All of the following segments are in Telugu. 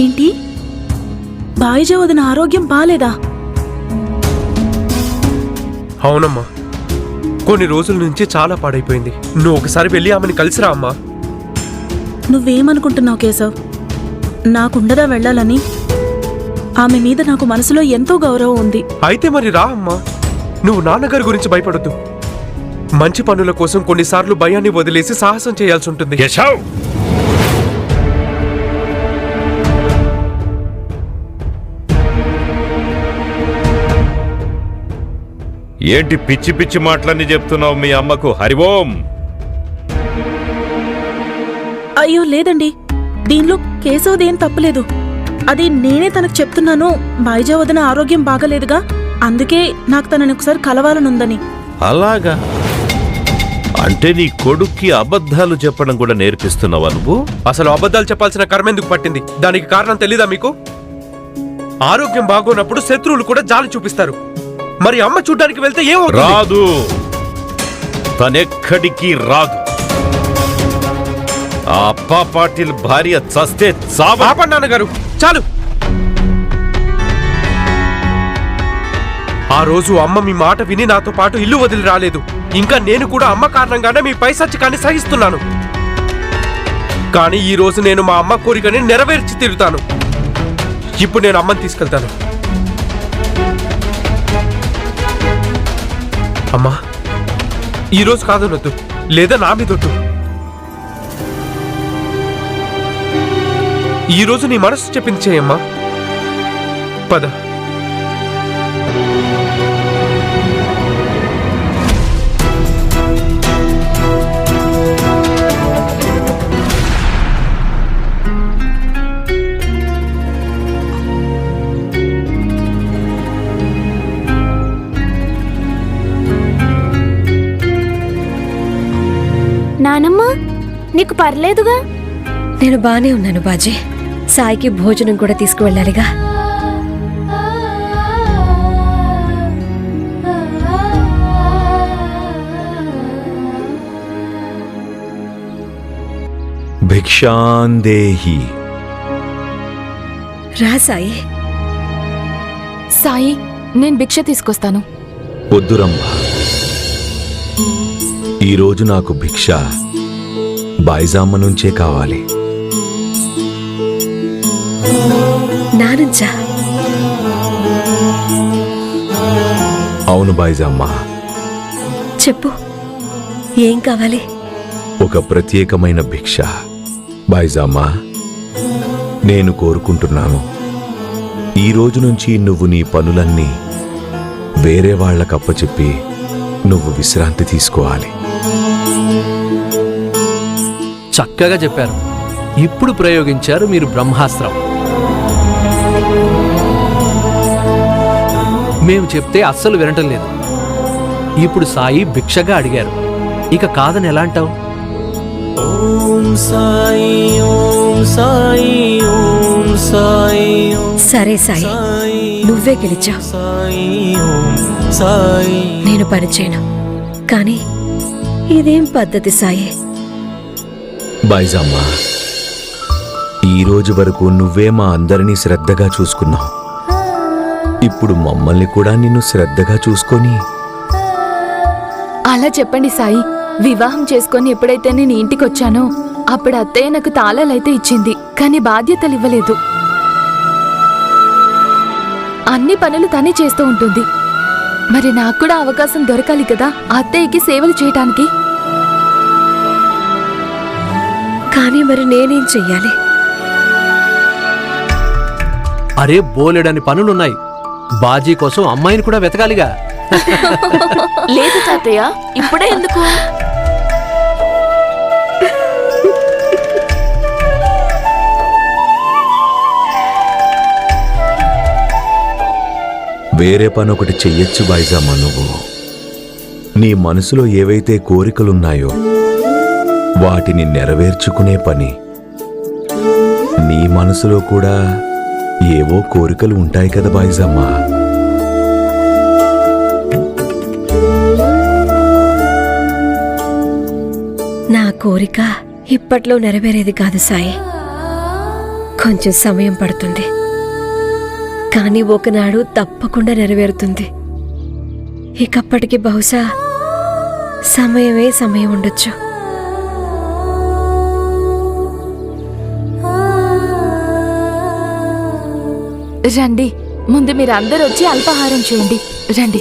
ఏంటి? బాయిజా వదిన ఆరోగ్యం బాలేదా? అవునమ్మా. కొన్ని రోజుల నుంచి చాలా పాడైపోయింది. నువ్వు ఒకసారి వెళ్ళి ఆమెను కలిసిరా అమ్మా. నువ్వేమనుకుంటున్నావు కేశవ్? నాకుండదా వెళ్ళాలని? ఆమె మీద నాకు మనసులో ఎంతో గౌరవం ఉంది. అయితే మరి రా అమ్మా. నువ్వు నాన్నగారి గురించి భయపడద్దు. మంచి పనుల కోసం కొన్నిసార్లు భయాన్ని వదిలేసి సాహసం చేయాల్సి ఉంటుంది. కేశవ్! ఏంటి పిచ్చి పిచ్చి మాటలన్నీ చెప్తున్నావు మీ అమ్మకు? హరిఓం అయ్యో లేదండి. దీనిలో కేశవదేం తప్పులేదు. అది నేనే తనకు చెప్తున్నాను. బాయిజా వదిన ఆరోగ్యం బాగలేదుగా. అందుకే నాకు తనని ఒకసారి కలవాలనుందని. అలాగా? అంటే నీ కొడుక్కి అబద్ధాలు చెప్పడం కూడా నేర్పిస్తున్నావా నువ్వు? అసలు అబద్ధాలు చెప్పాల్సిన కర్మ ఎందుకు పట్టింది? దానికి కారణం తెలీదా మీకు? ఆరోగ్యం బాగోనప్పుడు శత్రువులు కూడా జాలి చూపిస్తారు. మరి అమ్మ చూడ్డానికి వెళ్తే ఏమవుతుంది? రాదు. తనెక్కడికి రాదు. ఆ అప్పా పాటిల్ భార్య చస్తే చావా నాన్నగారు. చాలు. ఆ రోజు అమ్మ మీ మాట విని నాతో పాటు ఇల్లు వదిలి రాలేదు. ఇంకా నేను కూడా అమ్మ కారణంగానే మీ పైసచ్చికాన్ని సహిస్తున్నాను. కానీ ఈ రోజు నేను మా అమ్మ కోరికని నెరవేర్చి తిరుగుతాను ఇప్పుడు నేను అమ్మని తీసుకెళ్తాను. అమ్మా ఈ రోజు కాదనొద్దు లేదా నా మీదొట్టు ఈ రోజు నీ మనసు చెప్పింది చేయమ్మా పద. పర్లేదుగా? నేను బానే ఉన్నాను బాజీ. సాయికి భోజనం కూడా తీసుకువెళ్ళాలిగా. భిక్షాందేహి రా సాయి. సాయి నేను భిక్ష తీసుకొస్తాను. వద్దురమ్మ ఈరోజు నాకు భిక్ష. బాయిజామ్మ నుంచే కావాలి. నా నుంచా అవును బాయిజామ్మ. చెప్పు ఏం కావాలి? ఒక ప్రత్యేకమైన భిక్ష. బాయిజామ్మ నేను కోరుకుంటున్నాను. ఈ రోజు నుంచి నువ్వు నీ పనులన్నీ వేరే వాళ్ళకప్పచెప్పి నువ్వు విశ్రాంతి తీసుకోవాలి. చక్కగా చెప్పారు. ఇప్పుడు ప్రయోగించారు మీరు బ్రహ్మాస్త్రం. మేము చెప్తే అస్సలు వినటం లేదు. ఇప్పుడు సాయి భిక్షగా అడిగారు. ఇక కాదని ఎలా అంటావు? సరే సాయి నువ్వే గెలిచావు. నేను పని చేయను కానీ ఇదేం పద్ధతి సాయి? బాయిజామ్మ ఈ రోజు వరకు నువ్వే మా అందరినీ శ్రద్ధగా చూసుకున్నావు. ఇప్పుడు మమ్మల్ని కూడా నిన్ను శ్రద్ధగా చూసుకొని. అలా చెప్పండి సాయి. వివాహం చేసుకొని ఎప్పుడైతే నేను ఇంటికి వచ్చానో అప్పుడు అత్తయ్య నాకు తాళాలైతే ఇచ్చింది కానీ బాధ్యతలు ఇవ్వలేదు అన్ని పనులు తనే చేస్తూ ఉంటుంది. మరి నాకు కూడా అవకాశం దొరకాలి కదా అత్తయ్యకి సేవలు చేయటానికి? కానీ మరి నేనేం చెయ్యాలి? అరే బోలెడని పనులున్నాయి. బాజీ కోసం అమ్మాయిని కూడా వెతకాలిగా. లేదు తాతయ్య ఇప్పుడే ఎందుకు? వేరే పని ఒకటి చెయ్యొచ్చు బాయిజామ్మ నువ్వు. నీ మనసులో ఏవైతే కోరికలున్నాయో వాటిని నెరవేర్చుకునే పని. నీ మనసులో కూడా ఏవో కోరికలు ఉంటాయి కదా బాయిజమ్మా. నా కోరిక ఇప్పట్లో నెరవేరేది కాదు సాయి. కొంచెం సమయం పడుతుంది. కానీ ఒకనాడు తప్పకుండా నెరవేరుతుంది. ఇకప్పటికి బహుశా సమయమే సమయం ఉండొచ్చు. రండి. ముందు మీరందరూ వచ్చి అల్పాహారం చేయండి. రండి.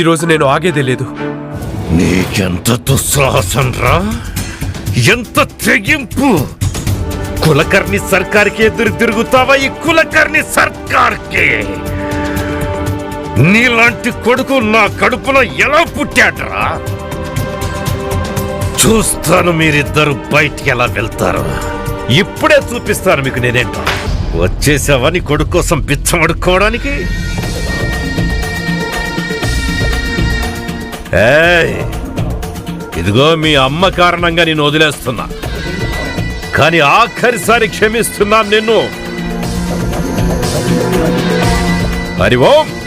ఈరోజు రోజు నేను ఆగేదే లేదు. నీకెంత దుస్సాహసం రా ఎంత తెగింపు? కులకర్ణి సర్కార్కి ఎదురు తిరుగుతావా ఈ కులకర్ణి సర్కార్కి? నీలాంటి కొడుకు నా కడుపులో ఎలా పుట్టాడరా? చూస్తాను మీరిద్దరు బయటికి ఎలా వెళ్తారు. ఇప్పుడే చూపిస్తాను మీకు నేనేంటో. వచ్చేసావా నీ కొడుకు కోసం బిచ్చమడుకోవడానికి ఏయ్ ఇదిగో మీ అమ్మ కారణంగా నేను వదిలేస్తున్నా. కానీ ఆఖరిసారి క్షమిస్తున్నాను నిన్ను. హరి ఓం.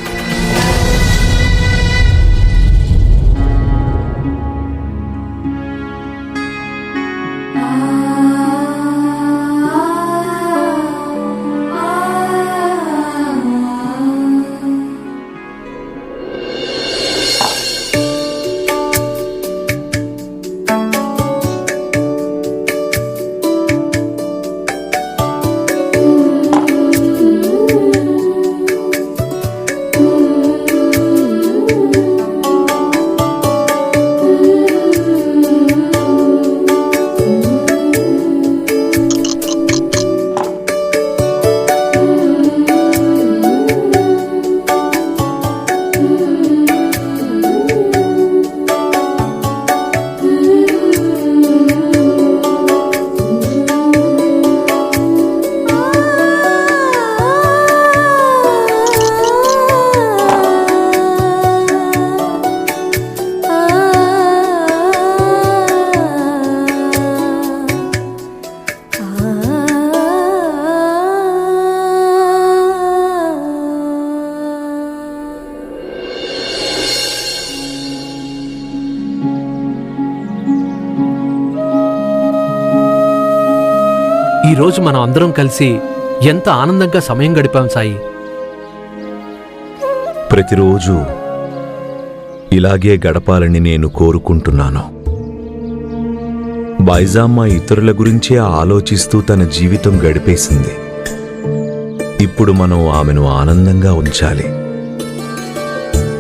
ఈ రోజు మనం అందరం కలిసి ఎంత ఆనందంగా సమయం గడిపాం సాయి? ప్రతిరోజు ఇలాగే గడపాలని నేను కోరుకుంటున్నాను. బైజామ్మ ఇతరుల గురించే ఆలోచిస్తూ తన జీవితం గడిపేసింది. ఇప్పుడు మనం ఆమెను ఆనందంగా ఉంచాలి.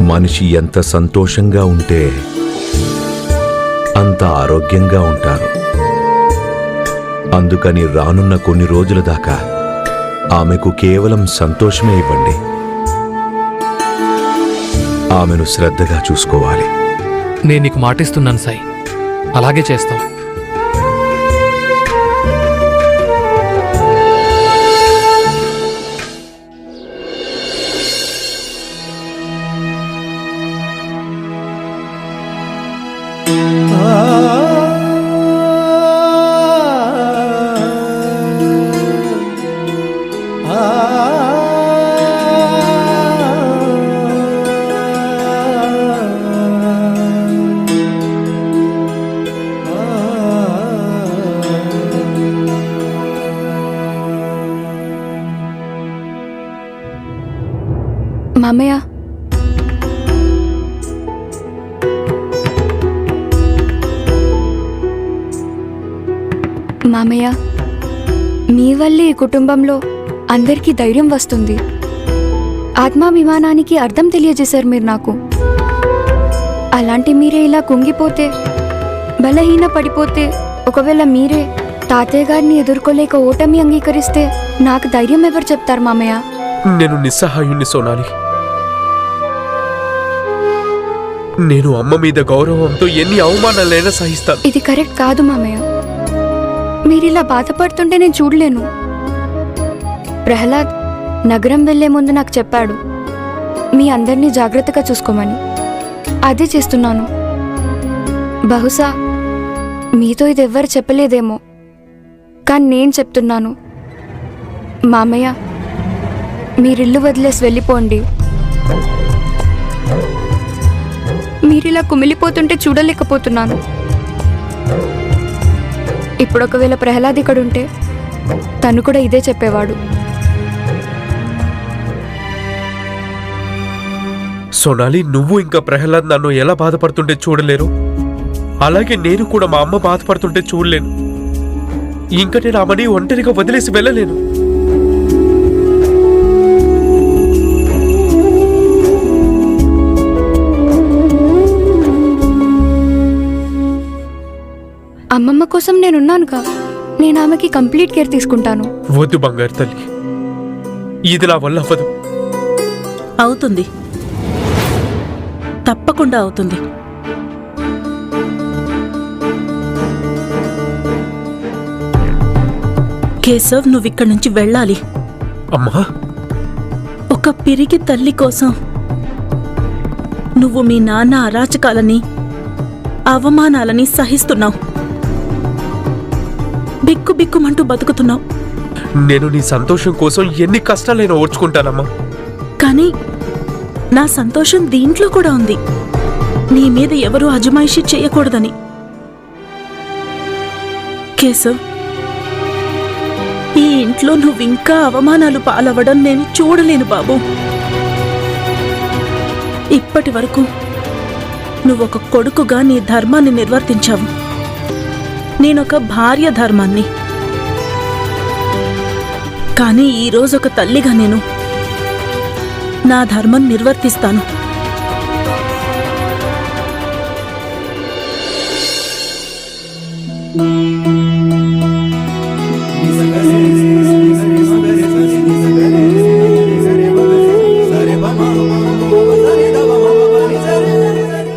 మనిషి ఎంత సంతోషంగా ఉంటే అంత ఆరోగ్యంగా ఉంటారు. అందుకని రానున్న కొన్ని రోజుల దాకా ఆమెకు కేవలం సంతోషమే ఇవ్వండి. ఆమెను శ్రద్ధగా చూసుకోవాలి. నేను నీకు మాటిస్తున్నాను సాయి. అలాగే చేస్తాం. మామయ్య. మామయ్య మీ వల్లే ఈ కుటుంబంలో అందరికీ ధైర్యం వస్తుంది. ఆత్మాభిమానానికి అర్థం తెలియజేశారు మీరు నాకు. అలాంటి మీరే ఇలా కుంగిపోతే బలహీన పడిపోతే ఒకవేళ మీరే తాతయ్య గారిని ఎదుర్కోలేక ఓటమి అంగీకరిస్తే నాకు ధైర్యం ఎవరు చెప్తారు మామయ్య? నేను నిస్సహాయుణ్ణి సోనాలి. నేను అమ్మ మీద గౌరవంతో ఎన్ని అవమానాలైనా సహిస్తాను. ఇది కరెక్ట్ కాదు మామయ్య. మీరు ఇలా బాధపడుతుంటే నేను చూడలేను. ప్రహ్లాద్ నగరం వెళ్ళే ముందు నాకు చెప్పాడు. మీ అందరినీ జాగ్రత్తగా చూసుకోమని. అదే చేస్తున్నాను. బహుశా మీతో ఇది ఎవ్వరు చెప్పలేదేమో. కానీ నేను చెప్తున్నాను. మామయ్య మీరిల్లు వదిలేసి వెళ్ళిపోండి. మీరిలా కుమిలిపోతుంటే చూడలేకపోతున్నాను. ఇప్పుడు ఒకవేళ ప్రహ్లాద్ ఇక్కడ ఉంటే తను కూడా ఇదే చెప్పేవాడు. సోనాలి నువ్వు ఇంకా ప్రహ్లాద్ నన్ను ఎలా బాధపడుతుంటే చూడలేరు? అలాగే నేను కూడా మా అమ్మ బాధపడుతుంటే చూడలేను. ఇంకా నేను ఆమెని ఒంటరిగా వదిలేసి వెళ్ళలేను. అమ్మమ్మ కోసం నేనున్నానుగా. నేను ఆమెకి కంప్లీట్ కేర్ తీసుకుంటాను. వద్దు బంగారు తల్లి. ఇది నా వల్ల అవ్వదు. అవుతుంది. తప్పకుండా అవుతుంది. కేశవ్ నువ్వు ఇక్కడి నుంచి వెళ్ళాలి. అమ్మా. ఒక పిరికి తల్లి కోసం నువ్వు మీ నాన్న అరాచకాలని అవమానాలని సహిస్తున్నావు. బిక్కు బిక్కుమంటూ బతుకుతున్నావు. నేను నీ సంతోషం కోసం ఎన్ని కష్టాలైనా ఓర్చుకుంటానమ్మా. కానీ నా సంతోషం దీంట్లో కూడా ఉంది. నీ మీద ఎవరూ అజమాయిషి చేయకూడదని. కేశవ్ ఈ ఇంట్లో నువ్వింకా అవమానాలు పాలవ్వడం నేను చూడలేను బాబు. ఇప్పటి వరకు నువ్వొక కొడుకుగా నీ ధర్మాన్ని నిర్వర్తించావు. నేనొక భార్య ధర్మాన్ని. కానీ ఈరోజు ఒక తల్లిగా నేను నా ధర్మం నిర్వర్తిస్తాను.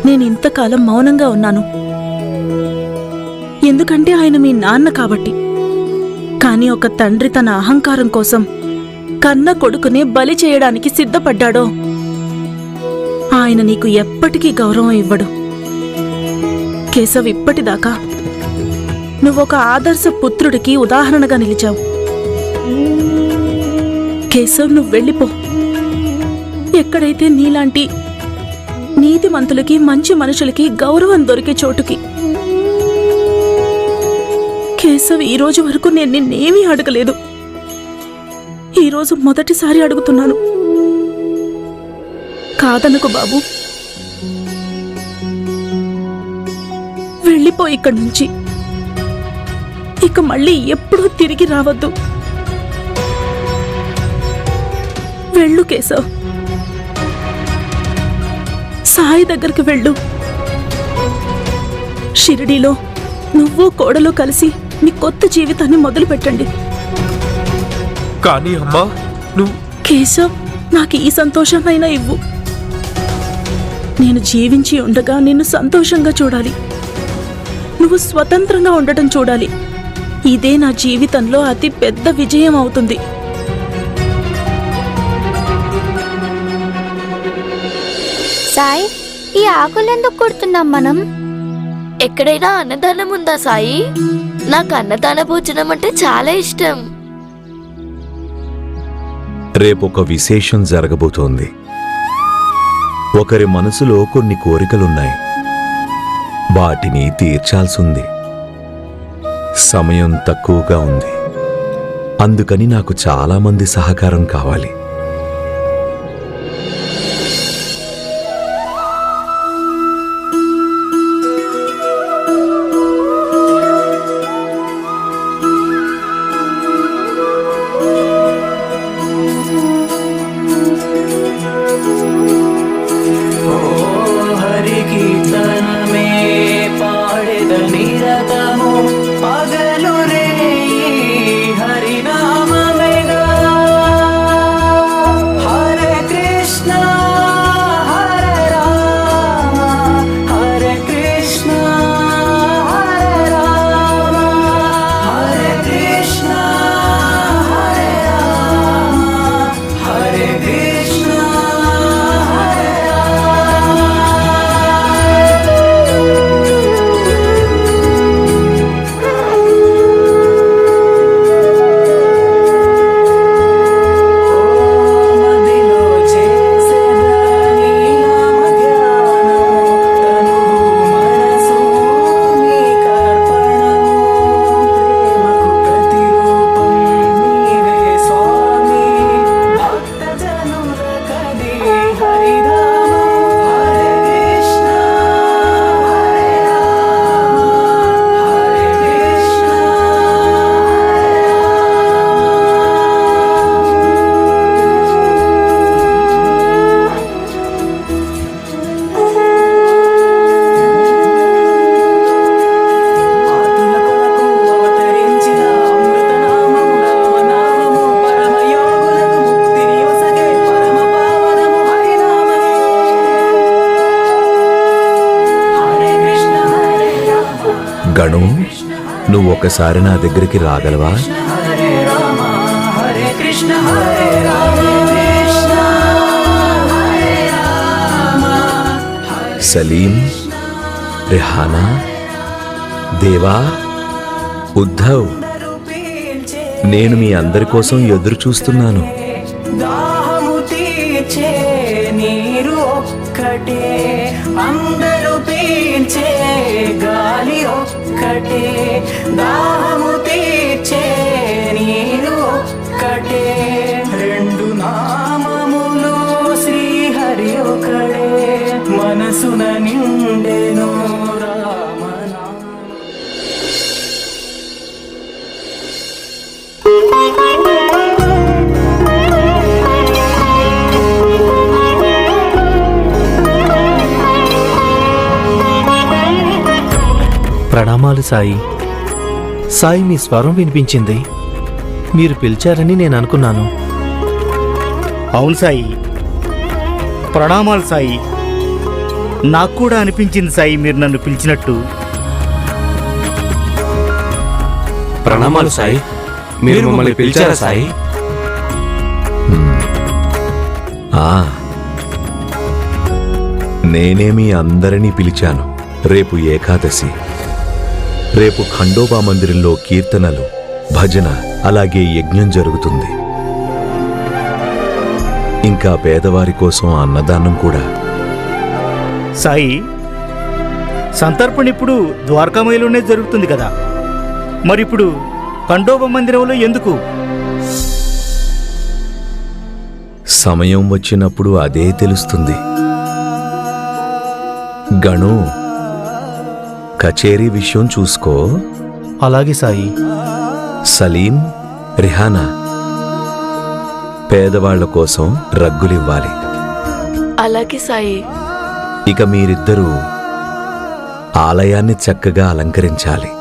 నేను ఇంతకాలం మౌనంగా ఉన్నాను. ఎందుకంటే ఆయన మీ నాన్న కాబట్టి. కానీ ఒక తండ్రి తన అహంకారం కోసం కన్న కొడుకునే బలి చేయడానికి సిద్ధపడ్డాడో. ఆయన నీకు ఎప్పటికీ గౌరవం ఇవ్వడు. కేశవ్ ఇప్పటిదాకా నువ్వొక ఆదర్శ పుత్రుడికి ఉదాహరణగా నిలిచావు. కేశవ్ నువ్వు వెళ్ళిపో. ఎక్కడైతే నీలాంటి నీతిమంతులకి మంచి మనుషులకి గౌరవం దొరికే చోటుకి కేశవ్ ఈ రోజు వరకు నేను నిన్నేమీ అడగలేదు. ఈరోజు మొదటిసారి అడుగుతున్నాను. కాదనుకు బాబు. వెళ్ళిపో ఇక్కడి నుంచి. ఇక మళ్ళీ ఎప్పుడూ తిరిగి రావద్దు. వెళ్ళు కేశవ్. సాయి దగ్గరికి వెళ్ళు. షిరిడీలో నువ్వు కోడలో కలిసి మీ కొత్త జీవితాన్ని మొదలు పెట్టండి కానీ అమ్మా నువ్వు కేశవ్ నాకు ఈ సంతోషమైనా ఇవ్వు. నేను జీవించి ఉండగా నిన్ను సంతోషంగా చూడాలి. నువ్వు స్వతంత్రంగా ఉండటం చూడాలి. ఇదే నా జీవితంలో అతి పెద్ద విజయం అవుతుంది. సాయి ఈ ఆకులు ఎందుకు కొడుతున్నాం మనం? ఎక్కడైనా అన్నదానం ఉందా సాయి? నాకు అన్నదాన భోజనం అంటే చాలా ఇష్టం. రేపొక విశేషం జరగబోతోంది. ఒకరి మనసులో కొన్ని కోరికలున్నాయి. వాటిని తీర్చాల్సింది. సమయం తక్కువగా ఉంది. అందుకని నాకు చాలామంది సహకారం కావాలి. గణు నువ్వు ఒకసారి నా దగ్గరికి రాగలవా? సలీం రిహానా దేవా ఉద్ధవ్ నేను మీ అందరి కోసం ఎదురు చూస్తున్నాను. దాహము తీర్చే నీరు ఒక్కటే ఒక్కటే ప్రణామాలు సాయి. సాయి మీ స్వరం వినిపించింది. మీరు పిలిచారని నేను అనుకున్నాను. అవును సాయి. ప్రణామాలు సాయి. నాకు కూడా అనిపించింది సాయి మీరు నన్ను పిలిచినట్టు. ప్రణామాలు సాయి. మీరు మమ్మల్ని పిలిచారా సాయి? ఆ. నేనే మీ అందరినీ పిలిచాను. రేపు ఏకాదశి. రేపు ఖండోబా మందిరంలో కీర్తనలు భజన అలాగే యజ్ఞం జరుగుతుంది. ఇంకా పేదవారి కోసం అన్నదానం కూడా. సాయి సంతర్పణ ఇప్పుడు ద్వారకామయిలోనే జరుగుతుంది కదా? మరిప్పుడు ఖండోబ మందిరంలో ఎందుకు? సమయం వచ్చినప్పుడు అదే తెలుస్తుంది. గణు కచేరీ విషయం చూసుకో. అలాగే సాయి. సలీం రిహానా పేదవాళ్ళ కోసం రగ్గులివ్వాలి. అలాగే సాయి. ఇక మీరిద్దరూ ఆలయాన్ని చక్కగా అలంకరించాలి.